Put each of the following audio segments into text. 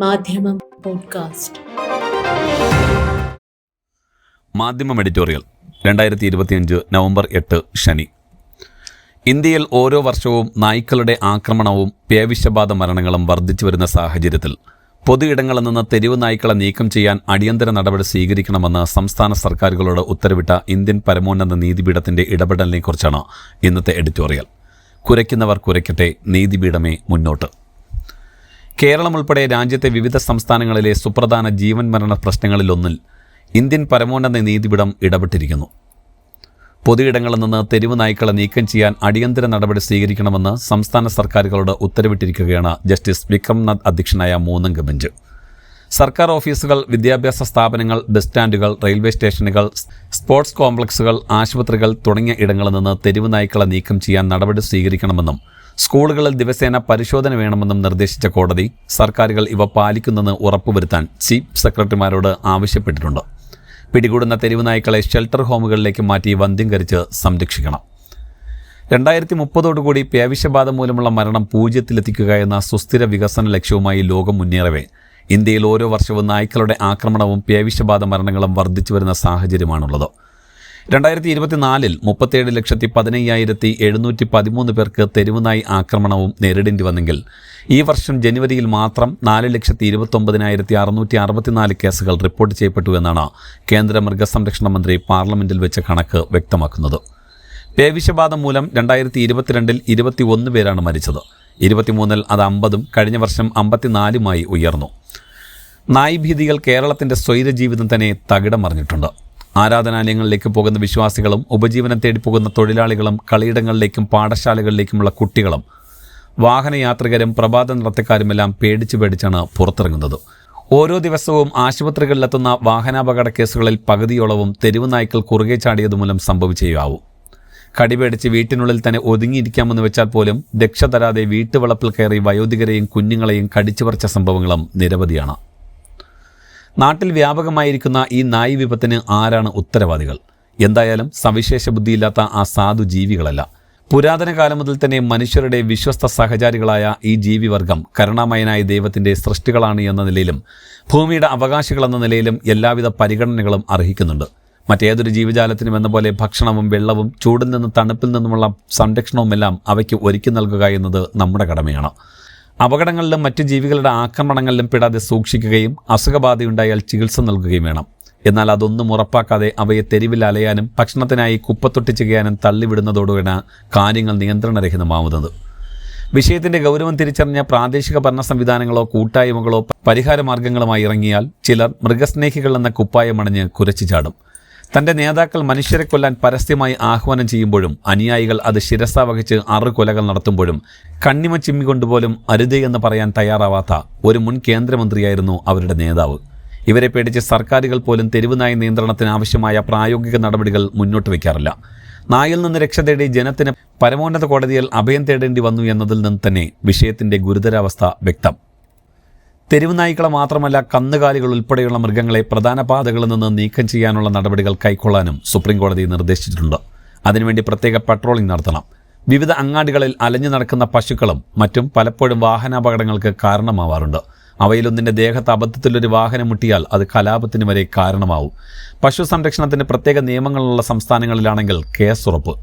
മാധ്യമം പോഡ്കാസ്റ്റ്. മാധ്യമം എഡിറ്റോറിയൽ രണ്ടായിരത്തി ഇരുപത്തിയഞ്ച് നവംബർ എട്ട് ശനി. ഇന്ത്യയിൽ ഓരോ വർഷവും നായ്ക്കളുടെ ആക്രമണവും പേവിഷബാധ മരണങ്ങളും വർദ്ധിച്ചു വരുന്ന സാഹചര്യത്തിൽ പൊതുയിടങ്ങളിൽ നിന്ന് തെരുവ് നായ്ക്കളെ നീക്കം ചെയ്യാൻ അടിയന്തര നടപടി സ്വീകരിക്കണമെന്ന് സംസ്ഥാന സർക്കാരുകളോട് ഉത്തരവിട്ട ഇന്ത്യൻ പരമോന്നത നീതിപീഠത്തിന്റെ ഇടപെടലിനെക്കുറിച്ചാണ് ഇന്നത്തെ എഡിറ്റോറിയൽ. കുരയ്ക്കുന്നവർ കുരയ്ക്കട്ടെ നീതിപീഠമേ മുന്നോട്ട്. കേരളം ഉൾപ്പെടെ രാജ്യത്തെ വിവിധ സംസ്ഥാനങ്ങളിലെ സുപ്രധാന ജീവൻ മരണ പ്രശ്നങ്ങളിലൊന്നിൽ ഇന്ത്യൻ പരമോന്നത നീതിപീഠം ഇടപെട്ടിരിക്കുന്നു. പൊതുയിടങ്ങളിൽ നിന്ന് തെരുവ് നായ്ക്കളെ നീക്കം ചെയ്യാൻ അടിയന്തര നടപടി സ്വീകരിക്കണമെന്ന് സംസ്ഥാന സർക്കാരുകളോട് ഉത്തരവിട്ടിരിക്കുകയാണ് ജസ്റ്റിസ് വിക്രംനാഥ് അധ്യക്ഷനായ മൂന്നംഗ ബെഞ്ച്. സർക്കാർ ഓഫീസുകൾ വിദ്യാഭ്യാസ സ്ഥാപനങ്ങൾ ബസ് സ്റ്റാൻഡുകൾ റെയിൽവേ സ്റ്റേഷനുകൾ സ്പോർട്സ് കോംപ്ലക്സുകൾ ആശുപത്രികൾ തുടങ്ങിയ ഇടങ്ങളിൽ നിന്ന് തെരുവ് നായ്ക്കളെ നീക്കം ചെയ്യാൻ നടപടി സ്വീകരിക്കണമെന്നും സ്കൂളുകളിൽ ദിവസേന പരിശോധന വേണമെന്നും നിർദ്ദേശിച്ച കോടതി സർക്കാരുകൾ ഇവ പാലിക്കുന്നെന്ന് ഉറപ്പുവരുത്താൻ ചീഫ് സെക്രട്ടറിമാരോട് ആവശ്യപ്പെട്ടിട്ടുണ്ട്. പിടികൂടുന്ന തെരുവ് നായ്ക്കളെ ഷെൽട്ടർ ഹോമുകളിലേക്ക് മാറ്റി വന്ധ്യംകരിച്ച് സംരക്ഷിക്കണം. രണ്ടായിരത്തി മുപ്പതോടുകൂടി പേവിഷബാധ മൂലമുള്ള മരണം പൂജ്യത്തിലെത്തിക്കുക എന്ന സുസ്ഥിര വികസന ലക്ഷ്യവുമായി ലോകം മുന്നേറവേ. ഇന്ത്യയിൽ ഓരോ വർഷവും നായ്ക്കളുടെ ആക്രമണവും പേവിഷബാധ മരണങ്ങളും വർദ്ധിച്ചു വരുന്ന സാഹചര്യമാണുള്ളത്. രണ്ടായിരത്തി ഇരുപത്തിനാലിൽ മുപ്പത്തേഴ് ലക്ഷത്തി പതിനയ്യായിരത്തി എഴുന്നൂറ്റി പതിമൂന്ന് പേർക്ക് തെരുവുനായി ആക്രമണവും നേരിടേണ്ടി വന്നെങ്കിൽ ഈ വർഷം ജനുവരിയിൽ മാത്രം നാല് ലക്ഷത്തി ഇരുപത്തൊമ്പതിനായിരത്തി അറുന്നൂറ്റി അറുപത്തിനാല് കേസുകൾ റിപ്പോർട്ട് ചെയ്യപ്പെട്ടു എന്നാണ് കേന്ദ്ര മൃഗസംരക്ഷണ മന്ത്രി പാർലമെന്റിൽ വെച്ച കണക്ക് വ്യക്തമാക്കുന്നത്. പേവിഷബാധ മൂലം രണ്ടായിരത്തി ഇരുപത്തിരണ്ടിൽ ഇരുപത്തി ഒന്ന് പേരാണ് മരിച്ചത്. ഇരുപത്തിമൂന്നിൽ അത് അമ്പതും കഴിഞ്ഞ വർഷം അമ്പത്തിനാലുമായി ഉയർന്നു. നായ്ഭീതികൾ കേരളത്തിന്റെ സ്വൈര ജീവിതം തന്നെ തകിടം മറിഞ്ഞിട്ടുണ്ട് ആരാധനാലയങ്ങളിലേക്ക് പോകുന്ന വിശ്വാസികളും ഉപജീവനം തേടി പോകുന്ന തൊഴിലാളികളും കളിയിടങ്ങളിലേക്കും പാഠശാലകളിലേക്കുമുള്ള കുട്ടികളും വാഹനയാത്രികരും പ്രഭാത നൃത്തക്കാരുമെല്ലാം പേടിച്ചു പേടിച്ചാണ് പുറത്തിറങ്ങുന്നത്. ഓരോ ദിവസവും ആശുപത്രികളിലെത്തുന്ന വാഹനാപകട കേസുകളിൽ പകുതിയോളവും തെരുവ് നായ്ക്കൾ കുറുകെ ചാടിയതുമൂലം സംഭവിച്ചേയാവും കടിപേടിച്ച് വീട്ടിനുള്ളിൽ തന്നെ ഒതുങ്ങിയിരിക്കാമെന്ന് വെച്ചാൽ പോലും രക്ഷ തരാതെ വീട്ടുവളപ്പിൽ കയറി വയോധികരെയും കുഞ്ഞുങ്ങളെയും കടിച്ചുപറിച്ച സംഭവങ്ങളും നിരവധിയാണ്. നാട്ടിൽ വ്യാപകമായിരിക്കുന്ന ഈ നായ് വിപത്തിന് ആരാണ് ഉത്തരവാദികൾ? എന്തായാലും സവിശേഷ ബുദ്ധിയില്ലാത്ത ആ സാധു ജീവികളല്ല. പുരാതന കാലം മുതൽ തന്നെ മനുഷ്യരുടെ വിശ്വസ്ത സഹചാരികളായ ഈ ജീവിവർഗം കരുണാമയനായ ദൈവത്തിന്റെ സൃഷ്ടികളാണ് എന്ന നിലയിലും ഭൂമിയുടെ അവകാശികൾ എന്ന നിലയിലും എല്ലാവിധ പരിഗണനകളും അർഹിക്കുന്നുണ്ട്. മറ്റേതൊരു ജീവജാലത്തിനും എന്ന പോലെ ഭക്ഷണവും വെള്ളവും ചൂടിൽ നിന്ന് തണുപ്പിൽ നിന്നുമുള്ള സംരക്ഷണവുമെല്ലാം അവയ്ക്ക് ഒരുക്കി നൽകുക എന്നത് നമ്മുടെ കടമയാണ്. അപകടങ്ങളിലും മറ്റ് ജീവികളുടെ ആക്രമണങ്ങളിലും പെടാതെ സൂക്ഷിക്കുകയും അസുഖബാധയുണ്ടായാൽ ചികിത്സ നൽകുകയും വേണം. എന്നാൽ അതൊന്നും ഉറപ്പാക്കാതെ അവയെ തെരുവിൽ അലയാനും ഭക്ഷണത്തിനായി കുപ്പത്തൊട്ടി ചെയ്യാനും തള്ളിവിടുന്നതോടുകൂടെ കാര്യങ്ങൾ നിയന്ത്രണരഹിതമാവുന്നത്. വിഷയത്തിന്റെ ഗൗരവം തിരിച്ചറിഞ്ഞ പ്രാദേശിക ഭരണ സംവിധാനങ്ങളോ കൂട്ടായ്മകളോ പരിഹാര മാർഗങ്ങളുമായി ഇറങ്ങിയാൽ ചിലർ മൃഗസ്നേഹികൾ എന്ന കുപ്പായമണിഞ്ഞ് കുരച്ചു ചാടും. തന്റെ നേതാക്കൾ മനുഷ്യരെ കൊല്ലാൻ പരസ്യമായി ആഹ്വാനം ചെയ്യുമ്പോഴും അനുയായികൾ അത് ശിരസ വഹിച്ച് ആറ് കൊലകൾ നടത്തുമ്പോഴും കണ്ണിമ ചിമ്മിക്കൊണ്ടുപോലും അരുതേ എന്ന് പറയാൻ തയ്യാറാവാത്ത ഒരു മുൻ കേന്ദ്രമന്ത്രിയായിരുന്നു അവരുടെ നേതാവ്. ഇവരെ പേടിച്ച് സർക്കാരുകൾ പോലും തെരുവ് നായ നിയന്ത്രണത്തിന് ആവശ്യമായ പ്രായോഗിക നടപടികൾ മുന്നോട്ട് വയ്ക്കാറില്ല. നായിൽ നിന്ന് രക്ഷ തേടി ജനത്തിന് പരമോന്നത കോടതിയിൽ അഭയം തേടേണ്ടി വന്നു എന്നതിൽ നിന്ന് തന്നെ വിഷയത്തിന്റെ ഗുരുതരാവസ്ഥ വ്യക്തം. തെരുവ് നായ്ക്കളെ മാത്രമല്ല കന്നുകാലികൾ ഉൾപ്പെടെയുള്ള മൃഗങ്ങളെ പ്രധാന പാതകളിൽ നിന്ന് നീക്കം ചെയ്യാനുള്ള നടപടികൾ കൈക്കൊള്ളാനും സുപ്രീം കോടതി നിർദ്ദേശിച്ചിട്ടുണ്ട്. അതിനുവേണ്ടി പ്രത്യേക പട്രോളിംഗ് നടത്തണം. വിവിധ അങ്ങാടികളിൽ അലഞ്ഞു നടക്കുന്ന പശുക്കളും മറ്റും പലപ്പോഴും വാഹനാപകടങ്ങൾക്ക് കാരണമാവാറുണ്ട്. അവയിലൊന്നിന്റെ ദേഹത്ത് അബദ്ധത്തിലൊരു വാഹനം മുട്ടിയാൽ അത് കലാപത്തിന് വരെ കാരണമാവും. പശു സംരക്ഷണത്തിന് പ്രത്യേക നിയമങ്ങളുള്ള സംസ്ഥാനങ്ങളിലാണെങ്കിൽ കേസ് ഉറപ്പ്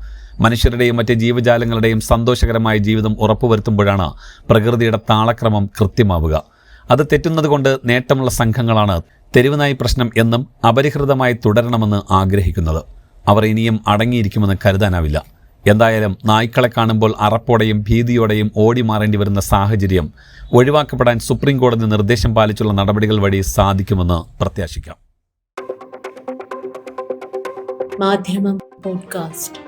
മനുഷ്യരുടെയും മറ്റ് ജീവജാലങ്ങളുടെയും സന്തോഷകരമായ ജീവിതം ഉറപ്പുവരുത്തുമ്പോഴാണ് പ്രകൃതിയുടെ താളക്രമം കൃത്യമാവുക. അത് തെറ്റുന്നതുകൊണ്ട് നേട്ടമുള്ള സംഘങ്ങളാണ് തെരുവുനായി പ്രശ്നം എന്നും അപരിഹൃതമായി തുടരണമെന്ന് ആഗ്രഹിക്കുന്നത്. അവർ ഇനിയും അടങ്ങിയിരിക്കുമെന്ന് കരുതാനാവില്ല. എന്തായാലും നായ്ക്കളെ കാണുമ്പോൾ അറപ്പോടെയും ഭീതിയോടെയും ഓടി മാറേണ്ടി വരുന്ന സാഹചര്യം ഒഴിവാക്കപ്പെടാൻ സുപ്രീം കോടതി നിർദ്ദേശം പാലിച്ചുള്ള നടപടികൾ വഴി സാധിക്കുമെന്ന് പ്രത്യാശിക്കാം. മാധ്യമം പോഡ്കാസ്റ്റ്.